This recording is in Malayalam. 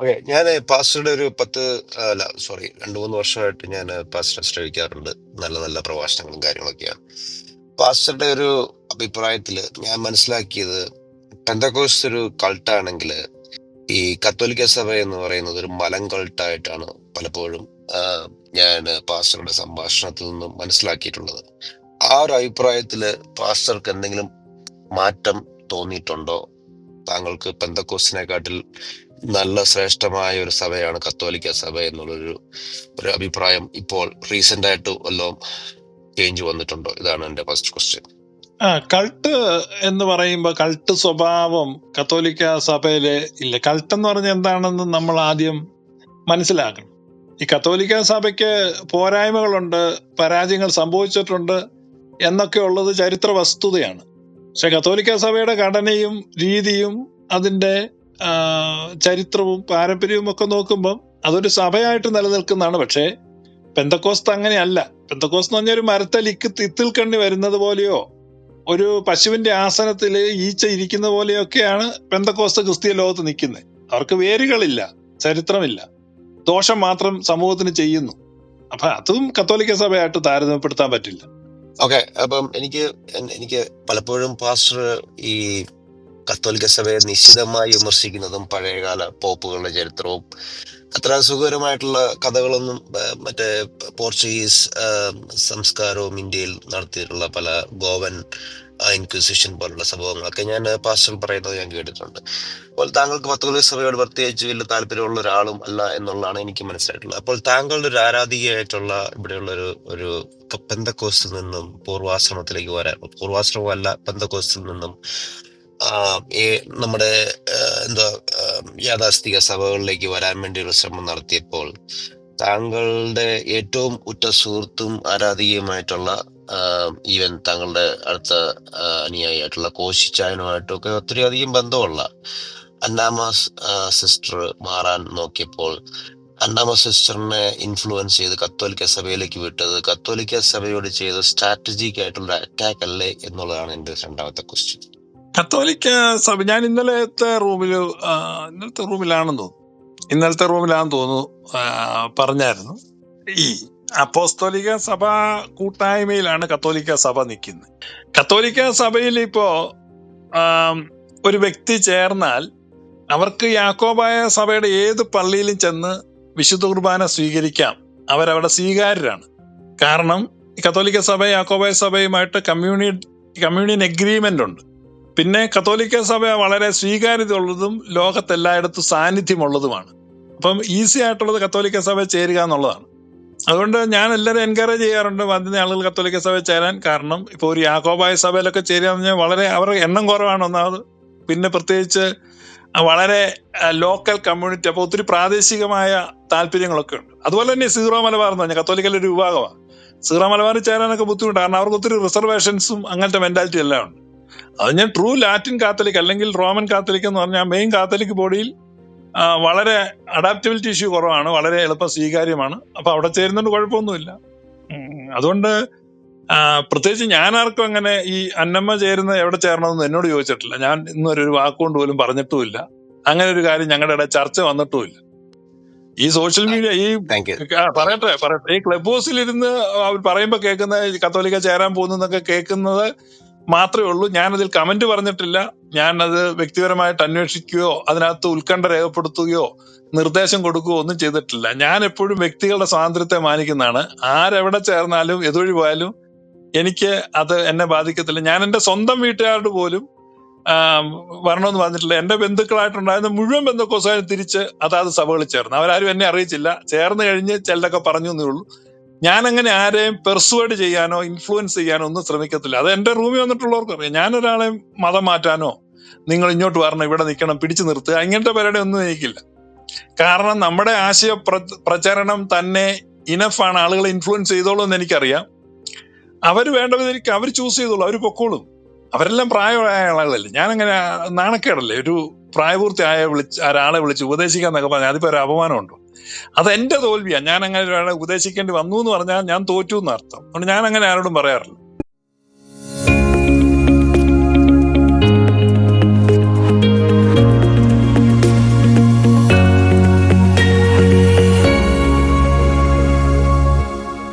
ഓക്കെ ഞാൻ പാസ്റ്ററുടെ ഒരു പത്ത് അല്ല സോറി രണ്ട് മൂന്ന് വർഷമായിട്ട് ഞാൻ പാസ്റ്ററെ ശ്രമിക്കാറുണ്ട് നല്ല നല്ല പ്രഭാഷണങ്ങളും കാര്യങ്ങളൊക്കെയാണ്. പാസ്റ്ററുടെ ഒരു അഭിപ്രായത്തിൽ ഞാൻ മനസ്സിലാക്കിയത് പെന്തക്കോസ് ഒരു കൾട്ടാണെങ്കിൽ ഈ കത്തോലിക്ക സഭ എന്ന് പറയുന്നത് ഒരു മലം കൾട്ടായിട്ടാണ് പലപ്പോഴും ഞാൻ പാസ്റ്ററുടെ സംഭാഷണത്തിൽ നിന്നും മനസ്സിലാക്കിയിട്ടുള്ളത്. ആ ഒരു അഭിപ്രായത്തിൽ പാസ്റ്റർക്ക് എന്തെങ്കിലും മാറ്റം തോന്നിയിട്ടുണ്ടോ? താങ്കൾക്ക് പെന്തക്കോസിനെക്കാട്ടിൽ നല്ല ശ്രേഷ്ഠമായ ഒരു സഭയാണ് കത്തോലിക്ക സഭ എന്നുള്ളൊരു ഒരു അഭിപ്രായം ഇപ്പോൾ റീസെന്റ് ആയിട്ട് വല്ലതും ചേഞ്ച് വന്നിട്ടുണ്ടോ? ഇതാണ് എന്റെ ഫസ്റ്റ് ക്വസ്റ്റ്യൻ ആ കൾട്ട് എന്ന് പറയുമ്പോൾ കൾട്ട് സ്വഭാവം കത്തോലിക്ക സഭയിലെ ഇല്ല. കൾട്ട് എന്ന് പറഞ്ഞ എന്താണെന്ന് നമ്മൾ ആദ്യം മനസ്സിലാക്കണം. ഈ കത്തോലിക്ക സഭയ്ക്ക് പോരായ്മകളുണ്ട് പരാജയങ്ങൾ സംഭവിച്ചിട്ടുണ്ട് എന്നൊക്കെ ഉള്ളത് ചരിത്ര വസ്തുതയാണ്. പക്ഷെ കത്തോലിക്ക സഭയുടെ ഘടനയും രീതിയും അതിന്റെ ആ, ചരിത്രവും പാരമ്പര്യവും ഒക്കെ നോക്കുമ്പം അതൊരു സഭയായിട്ട് നിലനിൽക്കുന്നതാണ്. പക്ഷേ പെന്തക്കോസ്ത് അങ്ങനെയല്ല. പെന്തക്കോസ്ത് എന്ന് പറഞ്ഞാൽ ഒരു മരത്തലിക്ക് തിത്തിൽ കണ്ണി വരുന്നത് പോലെയോ ഒരു പശുവിന്റെ ആസനത്തിൽ ഈച്ച ഇരിക്കുന്ന പോലെയൊക്കെയാണ് പെന്തക്കോസ്ത് ക്രിസ്തീയ ലോകത്ത് നിൽക്കുന്നത്. അവർക്ക് വേരുകളില്ല ചരിത്രമില്ല. ദോഷം മാത്രം സമൂഹത്തിന് ചെയ്യുന്നു. അപ്പൊ അതും കത്തോലിക്ക സഭയായിട്ട് താരതമ്യപ്പെടുത്താൻ പറ്റില്ല. ഓക്കെ അപ്പം എനിക്ക് എനിക്ക് പലപ്പോഴും പാസ്റ്റർ ഈ കത്തോലിക്ക സഭയെ നിശ്ചിതമായി വിമർശിക്കുന്നതും പഴയകാല പോപ്പുകളുടെ ചരിത്രവും. അത്ര സുഖകരമായിട്ടുള്ള കഥകളൊന്നും മറ്റേ പോർച്ചുഗീസ് സംസ്കാരവും ഇന്ത്യയിൽ നടത്തിയിട്ടുള്ള പല ഗോവൻ ഇൻക്വിസിഷൻ പോലുള്ള സംഭവങ്ങളൊക്കെ ഞാൻ പാസ്റ്റർ പറയുന്നത് ഞാൻ കേട്ടിട്ടുണ്ട്. അപ്പോൾ താങ്കൾക്ക് കത്തോലിക്ക സഭയോട് പ്രത്യേകിച്ച് വലിയ താല്പര്യമുള്ള ഒരാളും അല്ല എന്നുള്ളതാണ് എനിക്ക് മനസ്സിലായിട്ടുള്ളത്. അപ്പോൾ താങ്കളുടെ ഒരു ആരാധികയായിട്ടുള്ള ഇവിടെയുള്ള ഒരു ഒരു പെന്തക്കോസ്റ്റിൽ നിന്നും പൂർവാശ്രമത്തിലേക്ക് വരാൻ പൂർവാശ്രമല്ല പെന്തക്കോസ്റ്റിൽ നിന്നും നമ്മുടെ എന്താ യാഥാസ്ഥിക സഭകളിലേക്ക് വരാൻ വേണ്ടി ഒരു ശ്രമം നടത്തിയപ്പോൾ താങ്കളുടെ ഏറ്റവും ഉറ്റ സുഹൃത്തും ആരാധികയുമായിട്ടുള്ള ഈവൻ താങ്കളുടെ അടുത്ത അനുയായിയായിട്ടുള്ള കോശിച്ചായനുമായിട്ടൊക്കെ ഒത്തിരി അധികം ബന്ധമുള്ള അന്നാമ സിസ്റ്റർ മാറാൻ നോക്കിയപ്പോൾ അന്നാമ സിസ്റ്ററിനെ ഇൻഫ്ലുവൻസ് ചെയ്ത് കത്തോലിക്ക സഭയിലേക്ക് വിട്ടത് കത്തോലിക്ക സഭയോട് ചെയ്ത സ്ട്രാറ്റജിക് ആയിട്ടുള്ള അറ്റാക്ക് അല്ലേ എന്നുള്ളതാണ് എന്റെ രണ്ടാമത്തെ ക്വസ്റ്റ്യൻ. കത്തോലിക്ക സഭ ഞാൻ ഇന്നലത്തെ റൂമിൽ ഇന്നലത്തെ റൂമിലാണെന്ന് തോന്നുന്നു. ഇന്നലത്തെ റൂമിലാണെന്ന് തോന്നുന്നു പറഞ്ഞായിരുന്നു. ഈ അപ്പോസ്തോലിക സഭ കൂട്ടായ്മയിലാണ് കത്തോലിക്ക സഭ നിൽക്കുന്നത്. കത്തോലിക്ക സഭയിൽ ഇപ്പോ ഒരു വ്യക്തി ചേർന്നാൽ അവർക്ക് യാക്കോബായ സഭയുടെ ഏത് പള്ളിയിലും ചെന്ന് വിശുദ്ധ കുർബാന സ്വീകരിക്കാം. അവരവിടെ സ്വീകാര്യരാണ്. കാരണം കത്തോലിക്ക സഭ യാക്കോബായ സഭയുമായിട്ട് കമ്മ്യൂണി കമ്മ്യൂണിയൻ എഗ്രിമെന്റ് ഉണ്ട്. പിന്നെ കത്തോലിക്ക സഭ വളരെ സ്വീകാര്യത ഉള്ളതും ലോകത്തെല്ലായിടത്തും സാന്നിധ്യമുള്ളതുമാണ്. അപ്പം ഈസി ആയിട്ടുള്ളത് കത്തോലിക്ക സഭ ചേരുക എന്നുള്ളതാണ്. അതുകൊണ്ട് ഞാൻ എല്ലാവരും എൻകറേജ് ചെയ്യാറുണ്ട് വന്നിരുന്ന ആളുകൾ കത്തോലിക്ക സഭ ചേരാൻ. കാരണം ഇപ്പോൾ ഒരു യാക്കോബായ സഭയിലൊക്കെ ചേരുക എന്ന് പറഞ്ഞാൽ വളരെ അവരുടെ എണ്ണം കുറവാണ് ഒന്നാമത്. പിന്നെ പ്രത്യേകിച്ച് വളരെ ലോക്കൽ കമ്മ്യൂണിറ്റി അപ്പോൾ ഒത്തിരി പ്രാദേശികമായ താല്പര്യങ്ങളൊക്കെ ഉണ്ട്. അതുപോലെ തന്നെ സീറോ മലബാർ എന്ന് പറഞ്ഞാൽ കത്തോലിക്കലൊരു വിഭാഗമാണ്. സീറോ മലബാറിൽ ചേരാനൊക്കെ ബുദ്ധിമുട്ടാണ്. കാരണം അവർക്ക് ഒത്തിരി റിസർവേഷൻസും അങ്ങനത്തെ മെന്റാലിറ്റി എല്ലാം ഉണ്ട്. അത് ഞാൻ ട്രൂ ലാറ്റിൻ കാത്തലിക് അല്ലെങ്കിൽ റോമൻ കാത്തലിക് എന്ന് പറഞ്ഞാൽ മെയിൻ കാത്തലിക് ബോഡിയിൽ വളരെ അഡാപ്റ്റബിലിറ്റി ഇഷ്യൂ കുറവാണ് വളരെ എളുപ്പം സ്വീകാര്യമാണ്. അപ്പൊ അവിടെ ചേരുന്നതുകൊണ്ട് കുഴപ്പമൊന്നുമില്ല. അതുകൊണ്ട് പ്രത്യേകിച്ച് ഞാൻ ആർക്കും അങ്ങനെ ഈ അന്നമ്മ ചേരുന്ന എവിടെ ചേരണമെന്ന് എന്നോട് ചോദിച്ചിട്ടില്ല. ഞാൻ ഇന്നൊരു ഒരു വാക്കുകൊണ്ട് പോലും പറഞ്ഞിട്ടുമില്ല. അങ്ങനെ ഒരു കാര്യം ഞങ്ങളുടെ ഇടയിൽ ചർച്ച വന്നിട്ടുമില്ല. ഈ സോഷ്യൽ മീഡിയ ഈ പറയട്ടെ പറയട്ടെ. ഈ ക്ലബ് ഹൗസിൽ ഇരുന്ന് അവർ പറയുമ്പോ കേൾക്കുന്ന കത്തോലിക്ക ചേരാൻ പോകുന്നതൊക്കെ കേൾക്കുന്നത് മാത്രമേ ഉള്ളൂ. ഞാനതിൽ കമന്റ് പറഞ്ഞിട്ടില്ല. ഞാൻ അത് വ്യക്തിപരമായിട്ട് അന്വേഷിക്കുകയോ അതിനകത്ത് ഉത്കണ്ഠ രേഖപ്പെടുത്തുകയോ നിർദ്ദേശം കൊടുക്കുകയോ ഒന്നും ചെയ്തിട്ടില്ല. ഞാൻ എപ്പോഴും വ്യക്തികളുടെ സ്വാതന്ത്ര്യത്തെ മാനിക്കുന്നതാണ്. ആരെവിടെ ചേർന്നാലും എതുവഴി പോയാലും എനിക്ക് അത് എന്നെ ബാധിക്കത്തില്ല. ഞാൻ എന്റെ സ്വന്തം വീട്ടുകാരോട് പോലും വരണമെന്ന് പറഞ്ഞിട്ടില്ല. എന്റെ ബന്ധുക്കളായിട്ടുണ്ടായിരുന്ന മുഴുവൻ ബന്ധുക്കോസായും തിരിച്ച് അതാത് സഭകളിൽ ചേർന്നു. അവരാരും എന്നെ അറിയിച്ചില്ല. ചേർന്ന് കഴിഞ്ഞ് ചിലതൊക്കെ പറഞ്ഞു എന്നേ ഉള്ളൂ. ഞാൻ അങ്ങനെ ആരെയും പെർസുവേഡ് ചെയ്യാനോ ഇൻഫ്ലുവൻസ് ചെയ്യാനോ ഒന്നും ശ്രമിക്കത്തില്ല. അത് എന്റെ റൂമിൽ വന്നിട്ടുള്ളവർക്ക് അറിയാം. ഞാൻ ഒരാളെ മതം മാറ്റാനോ നിങ്ങൾ ഇങ്ങോട്ട് വരണം ഇവിടെ നിൽക്കണം പിടിച്ചു നിർത്തുക അങ്ങനത്തെ പരിപാടി ഒന്നും എനിക്കില്ല. കാരണം നമ്മുടെ ആശയ പ്ര- പ്രചരണം തന്നെ ഇനഫാണ് ആളുകളെ ഇൻഫ്ലുവൻസ് ചെയ്തോളൂ എന്ന് എനിക്കറിയാം. അവർ വേണ്ട വിധത്തിൽ അവർ ചൂസ് ചെയ്തോളൂ അവർ പൊക്കോളും. അവരെല്ലാം പ്രായമായ ആളുകളല്ലേ. ഞാൻ അങ്ങനെ നാണക്കേടല്ലേ? ഒരു പ്രായപൂർത്തി ആയ വിളിച്ച് ഒരാളെ വിളിച്ച് ഉപദേശിക്കാന്നൊക്കെ പറഞ്ഞാൽ അതിപ്പോ ഒരു അപമാനമുണ്ടോ? അത് എന്റെ തോൽവിയാണ് ഞാൻ അങ്ങനെ ഒരാളെ ഉപദേശിക്കേണ്ടി വന്നു എന്ന് പറഞ്ഞാൽ ഞാൻ തോറ്റു എന്ന് അർത്ഥം. അതുകൊണ്ട് ഞാൻ അങ്ങനെ ആരോടും പറയാറില്ല.